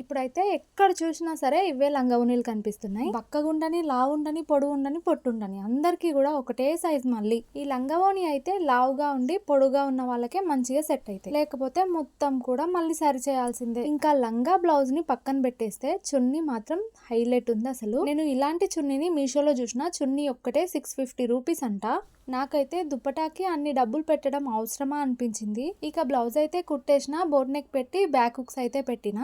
ఇప్పుడైతే ఎక్కడ చూసినా సరే ఇవే లంగవనీలు కనిపిస్తున్నాయి. బక్కగుండని లావుండని పొడుగుండని పొట్టుండని అందరికీ కూడా ఒకటే సైజ్ మళ్ళీ. ఈ లంగవోని అయితే లావుగా ఉండి పొడుగా ఉన్న వాళ్ళకే మంచిగా సెట్ అయితే లేకపోతే మొత్తం కూడా మళ్ళీ సరి చేయాల్సిందే. ఇంకా లంగా బ్లౌజ్ని పక్కన పెట్టేస్తే చున్నీ మాత్రం హైలైట్ ఉంది అసలు. నేను ఇలాంటి చున్నీని మీషోలో చూసిన చున్నీ ఒక్కటే సిక్స్ ఫిఫ్టీ రూపీస్ అంట. నాకైతే దుప్పటాకి అన్ని డబ్బులు పెట్టడం అవసరమా అనిపించింది. ఇక బ్లౌజ్ అయితే కుట్టేసిన బోట్ నెక్ పెట్టి బ్యాక్ హుక్స్ అయితే పెట్టిన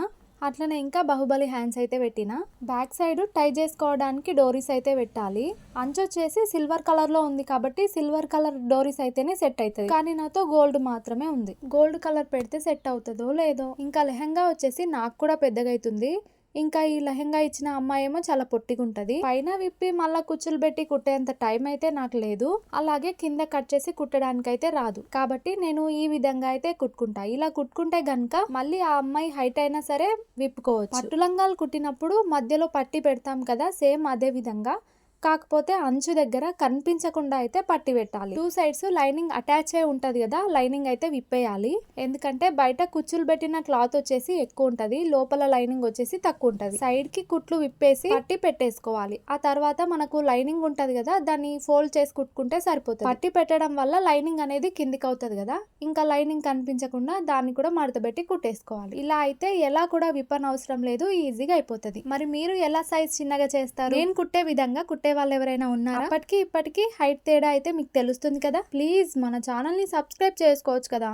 అట్లనే ఇంకా బాహుబలి హ్యాండ్స్ అయితే పెట్టిన. బ్యాక్ సైడ్ టై చేసుకోవడానికి డోరీస్ అయితే పెట్టాలి. అంచు వచ్చేసి సిల్వర్ కలర్లో ఉంది కాబట్టి సిల్వర్ కలర్ డోరీస్ అయితేనే సెట్ అవుతుంది కానీ నాతో గోల్డ్ మాత్రమే ఉంది. గోల్డ్ కలర్ పెడితే సెట్ అవుతుందో లేదో. ఇంకా లెహంగా వచ్చేసి నాకు కూడా పెద్దగా అవుతుంది ఇంకా ఈ లెహెంగా ఇచ్చిన అమ్మాయి ఏమో చాలా పొట్టిగా ఉంటది పైన విప్పి మళ్ళా కుచ్చులు పెట్టి కుట్టేంత టైం అయితే నాకు లేదు. అలాగే కింద కట్ చేసి కుట్టడానికి అయితే రాదు. కాబట్టి నేను ఈ విధంగా అయితే కుట్టుకుంటా. ఇలా కుట్టుకుంటే గనక మళ్ళీ ఆ అమ్మాయి హైట్ అయినా సరే విప్పుకోవచ్చు. పట్టు లంగాలు కుట్టినప్పుడు మధ్యలో పట్టి పెడతాం కదా సేమ్ అదే విధంగా. కాకపోతే అంచు దగ్గర కనిపించకుండా అయితే పట్టి పెట్టాలి. టూ సైడ్స్ లైనింగ్ అటాచ్ అయి ఉంటది కదా లైనింగ్ అయితే విప్పేయాలి. ఎందుకంటే బయట కుచ్చులు పెట్టిన క్లాత్ వచ్చేసి ఎక్కువ ఉంటది లోపల లైనింగ్ వచ్చేసి తక్కువ ఉంటది. సైడ్కి కుట్లు విప్పేసి పట్టి పెట్టేసుకోవాలి. ఆ తర్వాత మనకు లైనింగ్ ఉంటది కదా దాన్ని ఫోల్డ్ చేసి కుట్టుకుంటే సరిపోతుంది. పట్టి పెట్టడం వల్ల లైనింగ్ అనేది కిందికి అవుతుంది కదా ఇంకా లైనింగ్ కనిపించకుండా దాన్ని కూడా మడతపెట్టి కుట్టేసుకోవాలి. ఇలా అయితే ఎలా కూడా విప్పన అవసరం లేదు ఈజీగా అయిపోతుంది. మరి మీరు ఎలా సైజ్ చిన్నగా చేస్తారు? నేను కుట్టే విధంగా కుట్టే వాళ్ళు ఎవరైనా ఉన్నారా? అప్పటికి ఇప్పటికీ హైట్ తేడా అయితే మీకు తెలుస్తుంది కదా. ప్లీజ్ మన ఛానల్ని సబ్స్క్రైబ్ చేసుకోవచ్చు కదా.